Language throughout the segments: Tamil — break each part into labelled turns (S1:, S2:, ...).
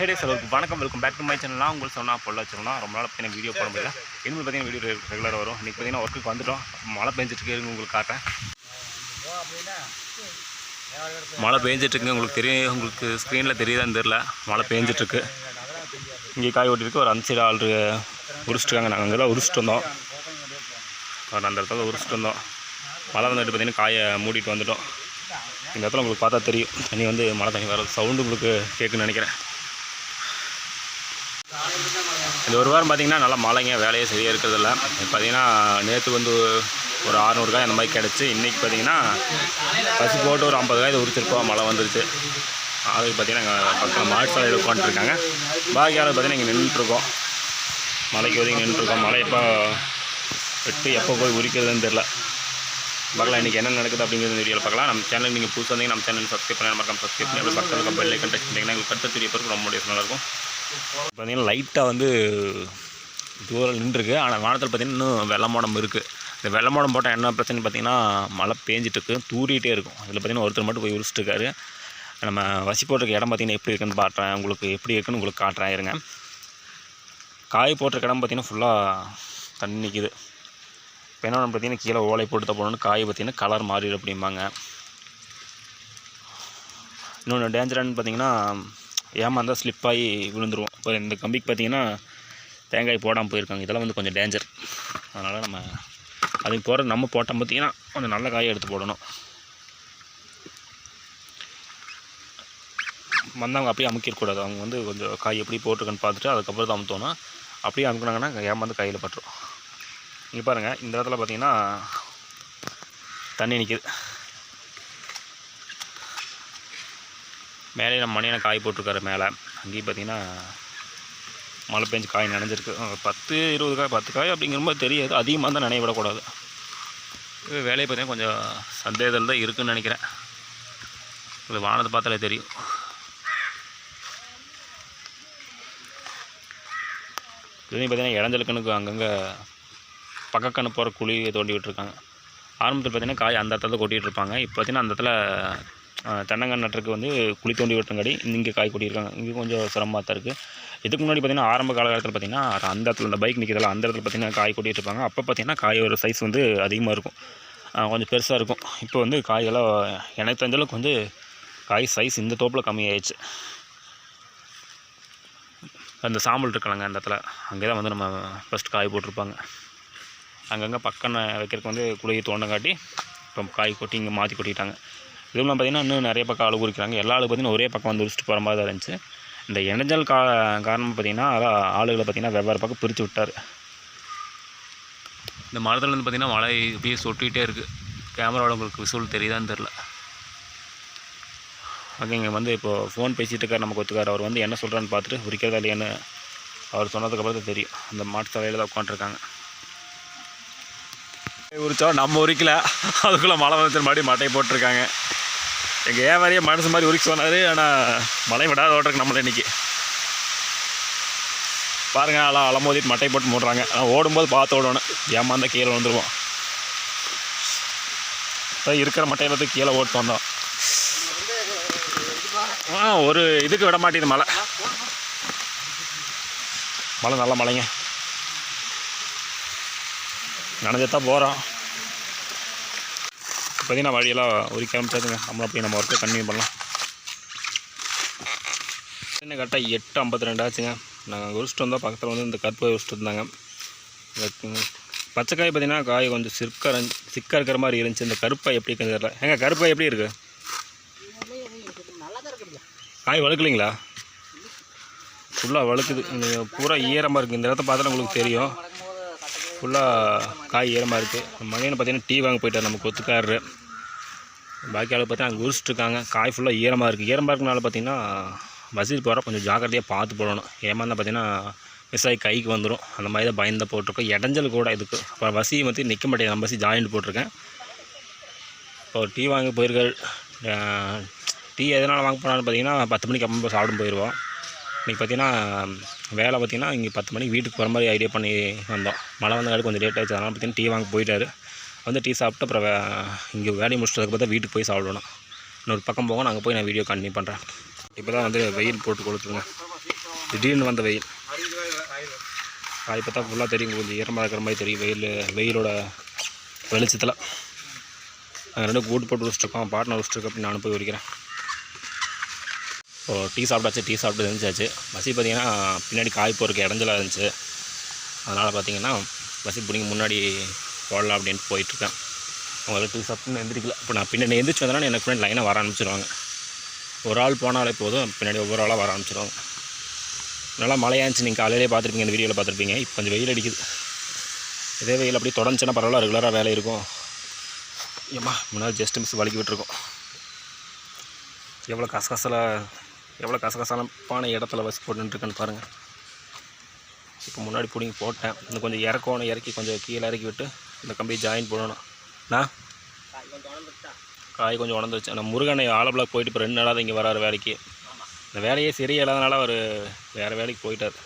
S1: ஹேடே செலவுக்கு வணக்கம். வெல்கம் பேக் டு மை சேனல்லாம் உங்களுக்கு சொன்னால் பொருள் வச்சிருந்தோம் ரொம்ப நாள் பார்த்தீங்கன்னா வீடியோ போட முடியல. இனிமேல் பார்த்தீங்கன்னா வீடியோ ரெகுலராக வரும். இன்றைக்கி பார்த்தீங்கன்னா ஒர்க்குக்கு வந்துட்டோம். மழை பெஞ்சிட்டு இருக்கு உங்களுக்கு காட்டுறேன். மழை பெஞ்சிட்டு இருக்குங்க உங்களுக்கு தெரியும் உங்களுக்கு ஸ்க்ரீனில் தெரியுதான்னு தெரில மழை பெஞ்சிட்டு இருக்கு இங்கே காய் ஓட்டிருக்கு ஒரு அஞ்சு சைடு ஆள் உரிச்சிட்டுருக்காங்க நாங்கள் அங்கே தான் உரிச்சிட்டு வந்தோம். அந்த இடத்துல உரிச்சிட்டு வந்தோம். மழை வந்துட்டு பார்த்தீங்கன்னா காயை மூடிட்டு வந்துட்டோம். இந்த இடத்துல உங்களுக்கு பார்த்தா தெரியும். தண்ணி வந்து மழை தண்ணி வர சவுண்டு உங்களுக்கு கேட்குன்னு நினைக்கிறேன். இந்த ஒரு வாரம் பார்த்தீங்கன்னா நல்லா மழைங்க வேலையே சரியாக இருக்கிறதில்ல. பார்த்தீங்கன்னா நேற்று வந்து ஒரு அறநூறு அந்த மாதிரி கிடச்சி இன்றைக்கி பார்த்தீங்கன்னா பசி போட்டு ஒரு ஐம்பது காய் உரிச்சிருப்போம். மழை வந்துருச்சு. அதுக்கு பார்த்தீங்கன்னா எங்கள் பக்கம் மாட்டு சாலையில் உட்காந்துருக்காங்க பாக்கி ஆள் பார்த்தீங்கன்னா இங்கே நின்றுட்டுருக்கோம் மலைக்கு ஒதுங்கி நின்றுருக்கோம் மழை எப்போ வெட்டு எப்போ போய் உரிக்கிறதுன்னு தெரில பார்க்கலாம் இன்றைக்கி என்ன நடக்குது அப்படிங்கிறது வீடியோவில் பார்க்கலாம் நம்ம சேனல் நீங்கள் புதுசாக வந்தீங்க நம்ம சேனல் சப்ஸ்கிரைப் பண்ணி மறக்காம சப்ஸ்கிரைப் பண்ணி பக்கத்தில் இருக்க பெல் ஐக்கன் டச் பண்ணிங்கன்னா எங்களுக்கு கட்ட தெரிய பிறகு ரொம்ப நல்லா இருக்கும். பார்த்திங்கன்னா லைட்டாக வந்து தூரம் நின்றுருக்கு. ஆனால் வானத்தில் பார்த்தீங்கன்னா இன்னும் வெள்ளை மோடம் இருக்குது இந்த வெள்ளை மோடம் போட்டால் என்ன பிரச்சனை பார்த்தீங்கன்னா மழை பேஞ்சிட்டு இருக்கு தூரிகிட்டே இருக்கும். அதில் பார்த்தீங்கன்னா ஒருத்தர் மட்டும் போய் உரிச்சிட்டு இருக்காரு நம்ம வசி போட்டிருக்க இடம் பார்த்தீங்கன்னா எப்படி இருக்குன்னு காட்டுறேன் உங்களுக்கு எப்படி இருக்குன்னு உங்களுக்கு காட்டுறேன். இருங்க. காய் போட்டிருக்க இடம் பார்த்தீங்கன்னா ஃபுல்லாக தண்ணி நிற்கிது இப்போ என்ன பார்த்தீங்கன்னா கீழே ஓலை போட்டு போடணும்னு காய் பார்த்தீங்கன்னா கலர் மாறிடு அப்படிம்பாங்க. இன்னொன்று டேஞ்சரானு பார்த்தீங்கன்னா ஏமாந்தால் ஸ்லிப் ஆகி விழுந்துருவோம். இப்போ இந்த கம்பிக்கு பார்த்தீங்கன்னா தேங்காய் போடாமல் போயிருக்காங்க. இதெல்லாம் வந்து கொஞ்சம் டேஞ்சர் அதனால் நம்ம அதுக்கு போகிற நம்ம போட்டோம் பார்த்தீங்கன்னா கொஞ்சம் நல்ல காயை எடுத்து போடணும். வந்தவங்க அப்படியே அமுக்கிடக்கூடாது. அவங்க வந்து கொஞ்சம் காய் எப்படி போட்டிருக்கன்னு பார்த்துட்டு அதுக்கப்புறம் தான் அமுத்தோன்னா அப்படியே அமுக்கினாங்கன்னா ஏமாந்து கையில் பட்டுரும். இங்கே பாருங்கள் இந்த இடத்துல பார்த்திங்கன்னா தண்ணி நிற்கிது மேலே நம்ம மணியான காய் போட்டிருக்காரு மேலே. அங்கேயும் பார்த்தீங்கன்னா மழை பெஞ்சு காய் நனைஞ்சிருக்கு. பத்து இருபது காய் பத்து காய் அப்படிங்கிறபோது தெரியாது. அதிகமாக தான் நனைய விடக்கூடாது வேலையை பார்த்தீங்கன்னா கொஞ்சம் சந்தேகத்தில் தான் இருக்குதுன்னு நினைக்கிறேன். இது வானத்தை பார்த்தாலே தெரியும். இதுலேயும் பார்த்தீங்கன்னா இடைஞ்சல் அங்கங்கே பக்கக்கணு போகிற குழி தோண்டி விட்டுருக்காங்க. ஆரம்பத்தில் பார்த்தீங்கன்னா காய் அந்த இடத்துல கொட்டிகிட்டு இருப்பாங்க. இப்போ பார்த்தீங்கன்னா அந்த இடத்துல தென்னங்கன்று நட்டுறதுக்கு வந்து குழி தோண்டி விட்டுறங்காடி இங்கே காய் கொட்டியிருக்காங்க. இங்கே கொஞ்சம் சிரமமாக தான் இருக்குது இதுக்கு முன்னாடி பார்த்தீங்கன்னா ஆரம்ப காலகட்டத்தில் பார்த்திங்கன்னா அந்த இடத்துல அந்த பைக் நிற்கிறதால அந்த இடத்துல பார்த்தீங்கன்னா காய் கொட்டிட்டு இருப்பாங்க அப்போ பார்த்தீங்கன்னா காய் ஒரு சைஸ் வந்து அதிகமாக இருக்கும். கொஞ்சம் பெருசாக இருக்கும். இப்போ வந்து காயெல்லாம் எனக்கு தெரிஞ்ச அளவுக்கு வந்து காய் சைஸ் இந்த தோப்பில் கம்மியாயிடுச்சு. அந்த சாம்பல் இருக்கலங்க அந்த இடத்துல. அங்கே தான் வந்து நம்ம ஃபஸ்ட் காய் போட்டிருப்பாங்க. அங்கங்கே பக்கம் வைக்கிறதுக்கு வந்து குழியை தோண்டங்காட்டி இப்போ காய் கொட்டி இங்கே மாற்றி கொட்டிட்டாங்க. இதுலாம் பார்த்தீங்கன்னா இன்னும் நிறைய பக்கம் ஆளு குறிக்கிறாங்க எல்லா ஆளு பார்த்தீங்கன்னா ஒரே பக்கம் வந்து உரிச்சிட்டு போகிற மாதிரி தான் இருந்துச்சு. இந்த இணைஞ்சல் கா காரணம் பார்த்தீங்கன்னா அதான் ஆளுகளை பார்த்தீங்கன்னா வெவ்வேறு பக்கம் பிரித்து விட்டார். இந்த மரத்துலேருந்து பார்த்தீங்கன்னா மழை இப்படியே சொட்டிகிட்டே இருக்குது கேமராவில் உங்களுக்கு விசுவல் தெரியுதான்னு தெரில ஓகேங்க வந்து இப்போது ஃபோன் பேசிகிட்டு இருக்கார் நமக்கு ஒத்துக்கார் அவர் வந்து என்ன சொல்கிறான்னு பார்த்துட்டு உரிக்கிறதா இல்லையான்னு அவர் சொன்னதுக்கப்புறம் தான் தெரியும். அந்த மாட்டு தலையில் தான் உட்காந்துருக்காங்க உரிச்சோம் நம்ம உரிக்கல. அதுக்குள்ளே மழை வந்து மறுபடியும் மட்டையை போட்டிருக்காங்க. எங்கள் ஏவாரியே மனசு மாதிரி உரிக்க சொன்னார் ஆனால் மழை விடாத ஓட்டுறக்கு நம்மள இன்னைக்கு. பாருங்கள் அலாம் அலமோதிட்டு மட்டை போட்டு மூடுறாங்க. ஆனால் ஓடும்போது பார்த்து ஓடணும். ஏமாந்த கீழே வந்துடுவோம் இப்போ இருக்கிற மட்டையை வந்து கீழே ஓட்டு வந்தோம். ஆ ஒரு இதுக்கு விட மாட்டேங்குது மழை. மழை நல்ல மழைங்க. நனைஞ்சுதான் போகிறோம் பார்த்தீங்கன்னா வழியெல்லாம் ஒரு ஆரம்பிச்சாதுங்க நம்மளும் போய் நம்ம ஒர்க்கை கன்டினியூ பண்ணலாம். என்ன கரெக்டாக எட்டு ஐம்பத்தி ரெண்டு ஆச்சுங்க நாங்கள் உரிச்சிட்டு வந்தோம். பக்கத்தில் வந்து இந்த கற்பை உரிச்சிட்டு இருந்தாங்க பச்சைக்காய் பார்த்தீங்கன்னா காய் கொஞ்சம் சிற்க சிக்காக இருக்கிற மாதிரி இருந்துச்சு. இந்த கருப்பாய் எப்படி இருக்குன்னு தெரியல. ஏங்க கருப்பாய் எப்படி இருக்குது காய் வழுக்கலைங்களா? ஃபுல்லாக வழுக்குது. பூரா ஈரமாக இருக்குது இந்த இடத்த பார்த்தாலும் உங்களுக்கு தெரியும். ஃபுல்லாக காய் ஈரமாக இருக்குது மணியனை பார்த்தீங்கன்னா டீ வாங்க போயிட்டார். நம்ம கொத்துக்காரரு பாக்கி ஆள் பார்த்தா அங்கே உரிச்சிட்ருக்காங்க காய் ஃபுல்லாக ஈரமாக இருக்குது ஈரமாக இருக்கனால பார்த்தீங்கன்னா வசதி போகிற கொஞ்சம் ஜாக்கிரதையாக பார்த்து போடணும். ஏமாந்தா பார்த்தீங்கன்னா மிஸ் ஆகி கைக்கு வந்துடும் அந்த மாதிரி தான் பயந்து போட்டிருக்கோம். இடைஞ்சல் கூட இதுக்கு. இப்போ வசி வந்து நிற்க மாட்டேங்குது. நம்ம வசி ஜாயிண்ட் போட்டிருக்கேன். இப்போ டீ வாங்க போயிருக்கள் டீ எதனால் வாங்க போனாலும் பார்த்தீங்கன்னா பத்து மணிக்கு அப்புறம் சாப்பிடும் போயிடுவோம் இன்றைக்கி பார்த்தீங்கன்னா வேலை பார்த்தீங்கன்னா இங்கே பத்து மணிக்கு வீட்டுக்கு வர மாதிரி ஐடியா பண்ணி வந்தோம். மழை வந்தங்காட்டி கொஞ்சம் லேட் ஆயிடுச்சு. அதனால் பார்த்தீங்கன்னா டீ வாங்க போயிட்டாரு. வந்து டீ சாப்பிட்டு அப்புறம் வே- இங்கே வேலையை முடிச்சதுக்கு பார்த்தா வீட்டுக்கு போய் சாப்பிடணும். இன்னொரு பக்கம் போக நாங்கள் போய் நான் வீடியோ கண்டினியூ பண்ணுறேன் இப்போ தான் வந்து வெயில் போட்டு கொடுத்துருங்க திடீர்னு வந்த வெயில். காய் பார்த்தா ஃபுல்லாக தெரியும் கொஞ்சம் ஈரமாக இருக்கிற மாதிரி தெரியும். வெயில் வெயிலோட வெளிச்சத்தில். நாங்கள் ரெண்டு கூட்டு போட்டு வச்சுருக்கோம் பாட்னர் வச்சுருக்கோம் அப்படின்னு நான் போய் உரிக்கிறேன் இப்போ டீ சாப்பிட்டாச்சு டீ சாப்பிட்டு இருந்துச்சாச்சு பசி பார்த்தீங்கன்னா பின்னாடி காய் போகிறதுக்கு இடைஞ்சலாக இருந்துச்சு. அதனால் பார்த்தீங்கன்னா பசி பிடிங்க முன்னாடி போடலாம் அப்படின்ட்டு போயிட்டுருக்கேன். அவங்களுக்கு டீ எந்திரிக்கல. இப்போ நான் பின்னாடி எந்திரிச்சு வந்தேன்னா எனக்கு பின்னாடி லைனாக வர ஆரம்பிச்சிருவாங்க. ஒரு ஆள் போனாலே போதும் பின்னாடி ஒவ்வொரு ஆளாக வர ஆரம்பிச்சிருவாங்க. நல்லா மழையாச்சு நீங்கள் காலையிலே பார்த்துருப்பீங்க இந்த வீடியோவில் பார்த்துருப்பீங்க. இப்போ கொஞ்சம் வெயில் அடிக்குது. இதே வெயில் அப்படியே தொடர்ந்துச்சுன்னா பரவாயில்ல ரெகுலராக வேலை இருக்கும். ஏம்மா முன்னாடி ஜஸ்ட் மிஸ் வலிக்கி விட்டுருக்கோம். எவ்வளோ கசகசல எவ்வளோ கசகசலப்பான இடத்துல வசி போட்டுருக்கேன்னு பாருங்கள் இப்போ முன்னாடி பிடிங்கி போட்டேன். இன்னும் கொஞ்சம் இறக்கணும் இறக்கி கொஞ்சம் கீழே இறக்கி விட்டு இந்த கம்பி ஜாயின் பண்ணணும் அண்ணா? காய் கொஞ்சம் உடந்துருச்சு நம்ம முருகனை ஆலப்பிளாக் போயிட்டு இப்போ ரெண்டு நாளாக தான் இங்கே வராரு வேலைக்கு. இந்த வேலையே சரியில்லாதனால அவர் வேறு வேலைக்கு போயிட்டார்.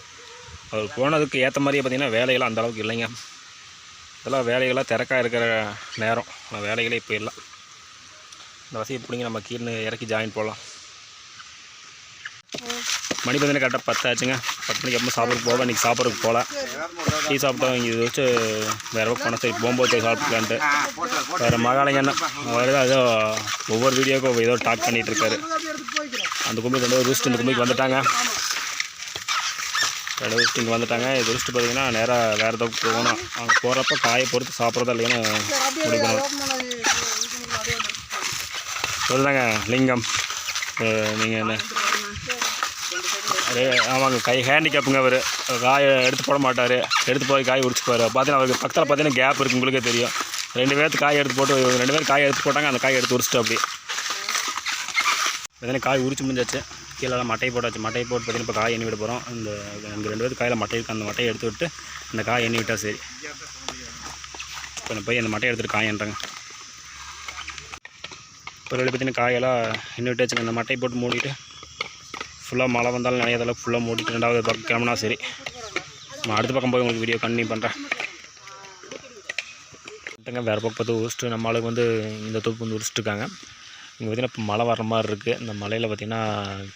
S1: அவர் போனதுக்கு ஏற்ற மாதிரியே பார்த்தீங்கன்னா வேலையெல்லாம் அந்த அளவுக்கு இல்லைங்க. இதெல்லாம் வேலைகள்லாம் திறக்காக இருக்கிற நேரம். ஆனால் வேலைகளே இப்போ இல்லை. இந்த வசதி பிடிங்க நம்ம கீழே இறக்கி ஜாயின் போடலாம் மணி பார்த்தீங்கன்னா கரெக்டாக பத்தாச்சுங்க. பத்து மணிக்கு எப்போ சாப்பிட்றதுக்கு போவேன் இன்றைக்கி சாப்பிட்றதுக்கு போகலாம் டீ சாப்பிட்டோம் இங்கே வச்சு வேறு பக்கம் போனால் சரி போகும்போது சாப்பிட்டுக்கலான்ட்டு. வேறு மகாலங்கண்ணா வேறு ஏதோ ஏதோ ஒவ்வொரு வீடியோக்கும் ஏதோ டாக் பண்ணிகிட்டு இருக்காரு அந்த கும்பிக்கு வந்து ரூஸ்ட் இந்த கும்பிக்கு வந்துட்டாங்க. கடை ரூஸ்ட் இங்கே வந்துட்டாங்க. இது ரூஸ்ட் பார்த்தீங்கன்னா நேராக வேறு ஏதாவது போகணும். அங்கே போகிறப்ப காயை பொறுத்து சாப்பிட்றதா இல்லைன்னு முடிக்கணும். சொல்லுதாங்க லிங்கம். நீங்கள் என்ன? அதே ஆமாங்க கை ஹேண்டிகேப்புங்க அவர். காயை எடுத்து போட மாட்டார். எடுத்து போய் காய் உடிச்சுப்பார் பார்த்தீங்கன்னா அவருக்கு பக்கத்தில் பார்த்தீங்கன்னா கேப் இருக்குது உங்களுக்கே தெரியும். ரெண்டு பேர்த்து காய் எடுத்து போட்டு ரெண்டு பேர் காய் எடுத்து போட்டாங்க அந்த காய் எடுத்து உரிச்சிட்டு அப்படி. பார்த்தீங்கன்னா காய் உரிச்சு முடிஞ்சாச்சு. கீழெல்லாம் மட்டை போட்டாச்சு. மட்டை போட்டு பார்த்தீங்கன்னா இப்போ காய் எண்ணி விட போகிறோம் இந்த இந்த ரெண்டு பேருக்கு காயில் மட்டை இருக்குது அந்த மட்டையை எடுத்து விட்டு அந்த காய் எண்ணி விட்டால் சரி. இப்போ போய் அந்த மட்டையை எடுத்துகிட்டு காய் எண்ணுறேங்க. இப்போ ரெண்டு பார்த்தீங்கன்னா காயெல்லாம் எண்ணி விட்டாச்சுங்க. அந்த மட்டையை போட்டு மூடிட்டு ஃபுல்லாக மழை வந்தாலும் நினையாத அளவுக்கு ஃபுல்லாக மூடிட்டு ரெண்டாவது பக்கம் கிளம்புனா சரி. நான் அடுத்த பக்கம் போய் உங்களுக்கு வீடியோ கண்டினியூ பண்ணுறேன் பார்த்துங்க வேறு பக்கம் பார்த்து உரிச்சிட்டு நம்ம ஆளுக்கு வந்து இந்த தொப்பு வந்து உரிச்சிட்ருக்காங்க இங்கே பார்த்தீங்கன்னா இப்போ மழை வர மாதிரி இருக்குது இந்த மலையில் பார்த்திங்கன்னா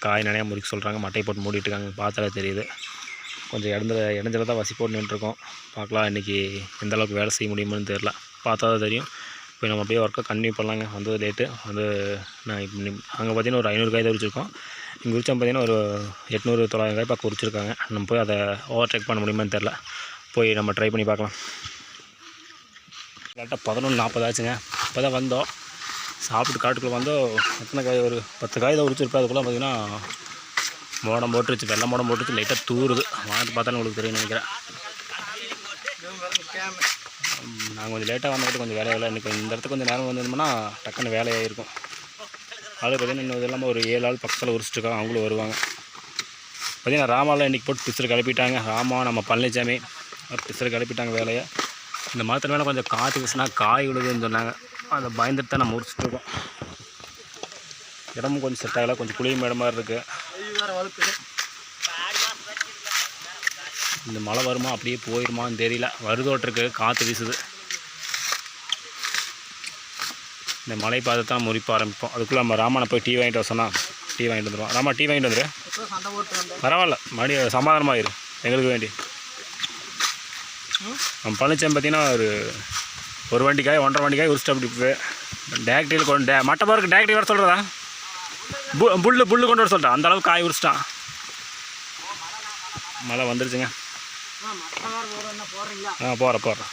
S1: காய் நிறையா முறிக்க சொல்கிறாங்க மட்டையை போட்டு மூடிட்டுருக்காங்க பார்த்தாலே தெரியுது. கொஞ்சம் இடத்துல இடஞ்சல தான் வசி போட்டு நின்றுருக்கோம் பார்க்கலாம் இன்றைக்கி எந்த அளவுக்கு வேலை செய்ய முடியுமான்னு தெரில பார்த்தா தான் தெரியும். இப்போ நம்ம அப்படியே ஒர்க்கை கண்டினியூ பண்ணலாங்க. வந்தது லேட்டு வந்து நான் இப்போ அங்கே பார்த்தீங்கன்னா ஒரு ஐநூறு காய் தான் வச்சுருக்கோம் இங்கே உரிச்சா பார்த்தீங்கன்னா ஒரு எட்நூறு தொள்ளாயிரம் காய் பக்கம் உரிச்சிருக்காங்க நம்ம போய் அதை ஓவர்டேக் பண்ண முடியுமான்னு தெரில போய் நம்ம ட்ரை பண்ணி பார்க்கலாம். கரெக்டாக பதினொன்று நாற்பது ஆச்சுங்க. இப்போ தான் வந்தோம். சாப்பிட்டு காட்டுக்குள்ளே வந்தோம். எத்தனை காய்? ஒரு பத்து காய் தான் உரிச்சிருப்பேன் அதுக்குள்ளே பார்த்தீங்கன்னா மோடம் போட்டுருச்சு. வெள்ளை மோடம் போட்டுருச்சு. லைட்டாக தூருது. வாங்கிட்டு பார்த்தாலும் உங்களுக்கு தெரியும் நினைக்கிறேன். நாங்கள் கொஞ்சம் லேட்டாக வந்துட்டு கொஞ்சம் வேலையாக இன்றைக்கி இந்த இடத்துக்கு கொஞ்சம் நேரம் வந்திருந்தோம்னா டக்குன்னு வேலையாகிருக்கும் அது பார்த்தீங்கன்னா இன்னும் இது இல்லாமல் ஒரு ஏழு ஆள் பக்கத்தில் உரிச்சிட்ருக்காங்க அவங்களும் வருவாங்க. பார்த்தீங்கன்னா ராமாவில் இன்றைக்கி போட்டு பிசர் கிளப்பிட்டாங்க ராமா நம்ம பழனிசாமி பிசர் கிளப்பிட்டாங்க வேலையை. இந்த மரத்தில் மேலே கொஞ்சம் காற்று வீசினா காய் விழுதுன்னு சொன்னாங்க. அதை பயந்துட்டு தான் நம்ம உரிச்சிட்ருக்கோம் இடமும் கொஞ்சம் செட் ஆகலை. கொஞ்சம் குளியும் இடம் மாதிரி இருக்குது இந்த மழை வருமா? அப்படியே போயிடுமான்னு தெரியல. வருதோட்டிருக்கு. காற்று வீசுது. இந்த மழை பார்த்து தான் முறிப்ப ஆரம்பிப்போம். அதுக்குள்ளே நம்ம ராமனை போய் டீ வாங்கிட்டு வர சொன்னால் டீ வாங்கிட்டு வந்துடுவோம் ராமா டீ வாங்கிட்டு வந்துடு பரவாயில்ல மறுபடியும் சமாதானமாயிரு எங்களுக்கு வேண்டி. நம்ம பழனிச்சாமி பார்த்தீங்கன்னா ஒரு ஒரு வண்டிக்காய் ஒன்றரை வண்டிக்காய் உரிச்சிட்டு அப்படி டேரக்டில் கொண்டு டே மட்டை போருக்கு டேரக்டி வர சொல்கிறதா பு புல்லு புல்லு கொண்டு வர சொல்லிட்டான். அந்த அளவுக்கு காய் உரிச்சிட்டான். மழை வந்துருச்சுங்க. ஆ போகிறேன் போகிறேன்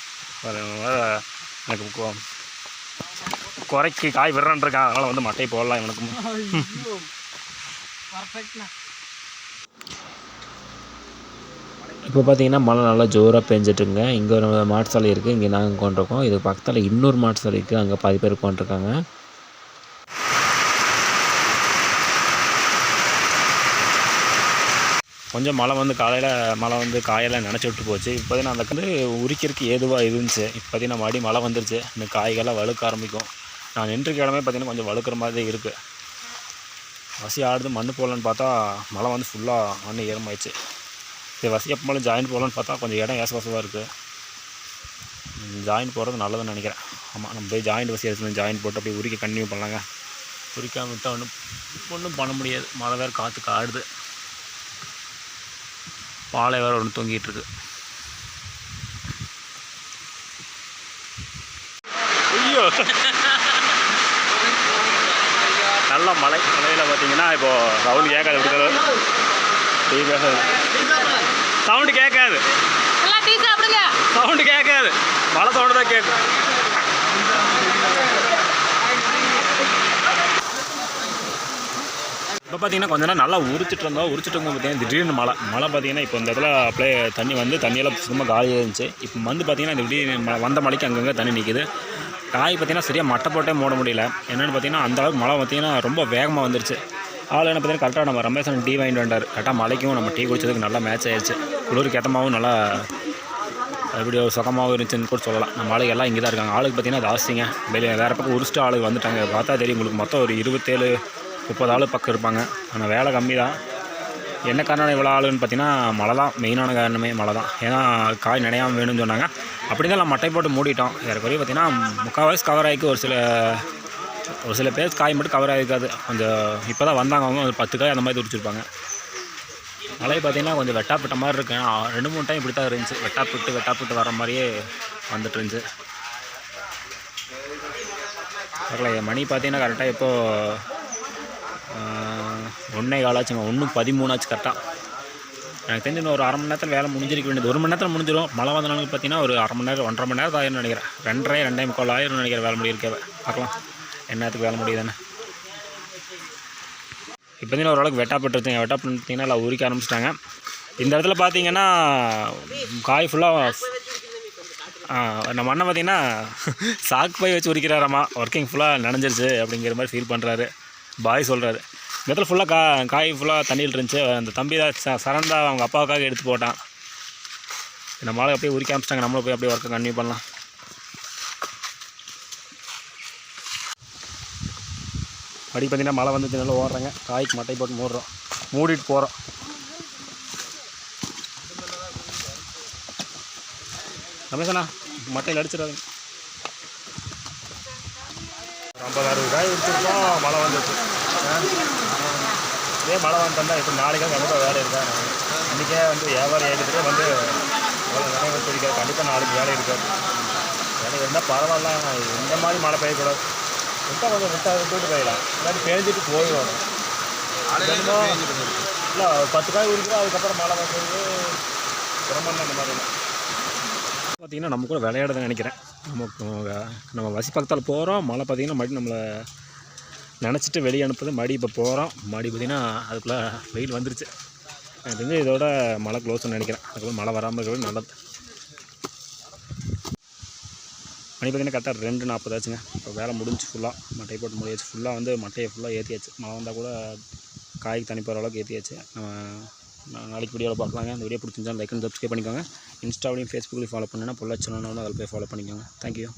S1: எனக்கு குறைக்கு காய் விடுறான் இருக்கான் அதனால் வந்து மட்டை போடலாம் இவனுக்கு.
S2: இப்போ பார்த்தீங்கன்னா மழை நல்லா ஜோராக பெஞ்சிட்டுங்க. இங்கே ஒரு மாட்டு சாலை இருக்குது இங்கே நாங்கள் கொண்டிருக்கோம். இது பக்கத்தில் இன்னொரு மாட்டு சாலை இருக்குது அங்கே பாதி பேர் கொண்டிருக்காங்க
S1: கொஞ்சம் மழை வந்து காலையில் மழை வந்து காயெல்லாம் நினச்சி விட்டு போச்சு. இப்போ பார்த்தீங்கன்னா அந்த வந்து உரிக்கிறதுக்கு ஏதுவாக இருந்துச்சு. இப்போ பார்த்தீங்கன்னா மறுபடியும் மழை வந்துருச்சு. இந்த காய்கள்லாம் வழுக்க ஆரம்பிக்கும். நான் நின்றுக்க இடமே பார்த்தீங்கன்னா கொஞ்சம் வழுக்கிற மாதிரி தான் இருக்குது வசி ஆடுது மண் போடலான்னு பார்த்தா மழை வந்து ஃபுல்லாக மண் ஈரமாயிடுச்சு சரி வசி எப்போ மேலே ஜாயின் போடலான்னு பார்த்தா கொஞ்சம் இடம் ஏசவசமாக இருக்குது ஜாயின் போடுறது நல்லதுன்னு நினைக்கிறேன். ஆமாம் நம்ம போய் ஜாயிண்ட் வசி எடுத்துன்னு ஜாயின் போட்டு அப்படியே உரிக்க கண்டினியூ பண்ணலாங்க. உரிக்காமல் விட்டால் ஒன்றும் ஒன்றும் பண்ண முடியாது. மழை வேறு காற்று காடுது பாலை வேறு ஒன்று தொங்கிட்டு இருக்கு. ஐயோ! நல்ல மழை மழையில் பார்த்தீங்கன்னா இப்போ சவுண்டு கேட்காது எப்படி டீ பேசாது. சவுண்டு கேட்காது. சவுண்டு கேட்காது. மழை சவுண்டு தான் கேட்கும் இப்போ பார்த்தீங்கன்னா கொஞ்ச நேரம் நல்லா உரிச்சிட்டு இருந்தோம். உரிச்சிட்டு இருக்கும் பார்த்தீங்கன்னா திடீர்னு மழை. மழை பார்த்தீங்கன்னா இப்போ இந்த இடத்துல அப்படியே தண்ணி வந்து தண்ணியெல்லாம் சும்மா காலியாக இருந்துச்சு இப்போ வந்து பார்த்தீங்கன்னா இந்த திடீர்னு மழை வந்த மழைக்கு அங்கங்கே தண்ணி நிற்கிது காய் பார்த்தீங்கன்னா சரியாக மட்டை போட்டே மூட முடியல. என்னென்னு பார்த்தீங்கன்னா அந்தளவுக்கு மழை பார்த்திங்கன்னா ரொம்ப வேகமாக வந்துருச்சு. ஆள் என்ன பார்த்தீங்கன்னா கரெக்டாக நம்ம ரமேஷன் டீ வாங்கிட்டு வந்தார். கரெக்டாக மழைக்கும் நம்ம டீ குடிச்சதுக்கு நல்லா மேட்ச் ஆயிடுச்சு குளிருக்கு ஏத்தமாவும் நல்லா எப்படி ஒரு சுகமாகவும் இருந்துச்சுன்னு கூட சொல்லலாம். நம்ம ஆளுக்கு எல்லாம் இங்கே தான் இருக்காங்க. ஆளுக்கு பார்த்தீங்கன்னா ஜாஸ்திங்க வெளியே வேறு பக்கம் உரிச்சிட்டு ஆளுங்க வந்துட்டாங்க. பார்த்தா தெரியும் உங்களுக்கு மொத்தம் ஒரு இருபத்தேழு முப்பது ஆள் பக்கம் இருப்பாங்க. ஆனால் வேலை கம்மி தான் என்ன காரணம் இவ்வளோ ஆளுன்னு பார்த்தீங்கன்னா மழை தான் மெயினான காரணமே மழை தான் ஏன்னா காய் நினையாமல் வேணும்னு சொன்னாங்க. அப்படி தான் நம்ம மட்டை போட்டு மூடிட்டோம். ஏறக்குறைய பார்த்தீங்கன்னா முக்கால்வாசி கவர் ஆகிக்கு ஒரு சில ஒரு சில பேர் காய் மட்டும் கவர் ஆகிருக்காது. கொஞ்சம் இப்போ தான் வந்தாங்க. அவங்க ஒரு பத்து காய் அந்த மாதிரி துடிச்சிருப்பாங்க. மழை பார்த்தீங்கன்னா கொஞ்சம் வெட்டாப்பிட்ட மாதிரி இருக்கு. ரெண்டு மூணு டைம் இப்படி தான் இருந்துச்சு. வெட்டாப்பிட்டு வெட்டாப்பிட்டு வர மாதிரியே வந்துட்டு இருந்துச்சு. வரல மணி பார்த்தீங்கன்னா கரெக்டாக இப்போ ஒன்றே காலாச்சுங்க ஒன்று பதிமூணாச்சு கரெக்டாக எனக்கு தெரிஞ்சு இன்னும் ஒரு அரை மணி நேரத்தில் வேலை முடிஞ்சிருக்க வேண்டியது. ஒரு மணி நேரத்தில் முடிஞ்சிடும் மழை வந்த பார்த்தீங்கன்னா ஒரு அரை மணி நேரம் ஒன்றரை மணி நேரம் ஆயிரம் நினைக்கிறேன். ரெண்டரை ரெண்டே முக்கால் ஆயிரம் நினைக்கிறேன் வேலை முடியிருக்கவே பார்க்கலாம். என்னத்துக்கு வேலை முடியுதுன்னு. இப்போ பார்த்தீங்கன்னா ஓரளவுக்கு வெட்டாப்பட்டுருச்சுங்க வெட்டாப்பட்டுருந்தீங்கன்னா எல்லாம் உரிக்க ஆரம்பிச்சிட்டாங்க. இந்த இடத்துல பார்த்தீங்கன்னா காய் ஃபுல்லாக நம்ம அண்ணன் பார்த்தீங்கன்னா சாக்கு பை வச்சு உரிக்கிறாராம்மா ஒர்க்கிங் ஃபுல்லாக நனைஞ்சிருச்சு அப்படிங்கிற மாதிரி ஃபீல் பண்ணுறாரு பாய் சொல்கிறாரு இந்த இடத்துல ஃபுல்லாக கா காய் ஃபுல்லாக தண்ணியில் இருந்துச்சு. அந்த தம்பி தான் ச சரண்டா அவங்க அப்பாவுக்காக எடுத்து போட்டான். நம்மளால் அப்படியே உரிக்க ஆரம்பிச்சிட்டாங்க நம்மளும் போய் அப்படியே ஒர்க்கை கன்டினியூ பண்ணலாம். படி பார்த்தீங்கன்னா மழை வந்து நல்லா ஓடுறாங்க. காய்க்கு மட்டை போட்டு மூடுறோம். மூடிட்டு போகிறோம் ரமேஷண்ணா மட்டையில் அடிச்சிடாதீங்க. ஐம்பது அறுபது காய் வச்சுருக்கோம் மழை வந்துச்சு. இதே மழை வந்துட்டா இப்போ நாளைக்காக கண்டிப்பாக வேலை இருக்கா இன்றைக்கே வந்து வியாபாரம் ஏறிட்டு வந்து நிறைய வச்சிருக்காரு கண்டிப்பாக நாளைக்கு வேலை இருக்காது. வேலை இருந்தால் பரவாயில்ல. இந்த மாதிரி மழை பெய்யக்கூடாது. விட்டா கொஞ்சம் விட்டா விட்டுட்டு போயிடலாம். இல்லாட்டி பேஞ்சிட்டு போயிடும். இல்லை பத்து காய் உரிக்கிறோம் அதுக்கப்புறம் மழை வந்து சிரமம் அந்த மாதிரி பார்த்திங்கன்னா நம்ம கூட விளையாடுதுன்னு நினைக்கிறேன். நமக்கு நம்ம வசி பக்கத்தில் போகிறோம் மழை பார்த்தீங்கன்னா மறுபடியும் நம்மளை நினச்சிட்டு வெளியே அனுப்புது. மடி இப்போ போகிறோம் மடி பார்த்திங்கன்னா அதுக்குள்ளே வெயில் வந்துருச்சு. எனக்கு தெரிஞ்சு இதோட மழை க்ளோஸ்னு நினைக்கிறேன். அதுக்குள்ள மழை வராமல் இருக்கிறது நல்லது. மணி பார்த்தீங்கன்னா கரெக்டாக ரெண்டு நாற்பது ஆச்சுங்க. இப்போ வேலை முடிஞ்சு ஃபுல்லாக மட்டையை போட்டு முடியாச்சு. ஃபுல்லாக வந்து மட்டையை ஃபுல்லாக ஏற்றியாச்சு மழை வந்தால் கூட காய்க்கு தண்ணி போகிற அளவுக்கு ஏற்றியாச்சு நம்ம நாளைக்கு வீடியோவில் பார்க்கலாங்க. அந்த வீடியோ பிடிச்சிருந்தா லைக் அண்ட் சப்ஸ்கிரைப் பண்ணிக்கோங்க. இன்ஸ்டாவிலையும் ஃபேஸ்புக்லையும் ஃபாலோ பண்ணுன்னா பொள்ளாச்சி சொன்னா அதில் போய் ஃபாலோ பண்ணிக்கோங்க. தேங்க்யூ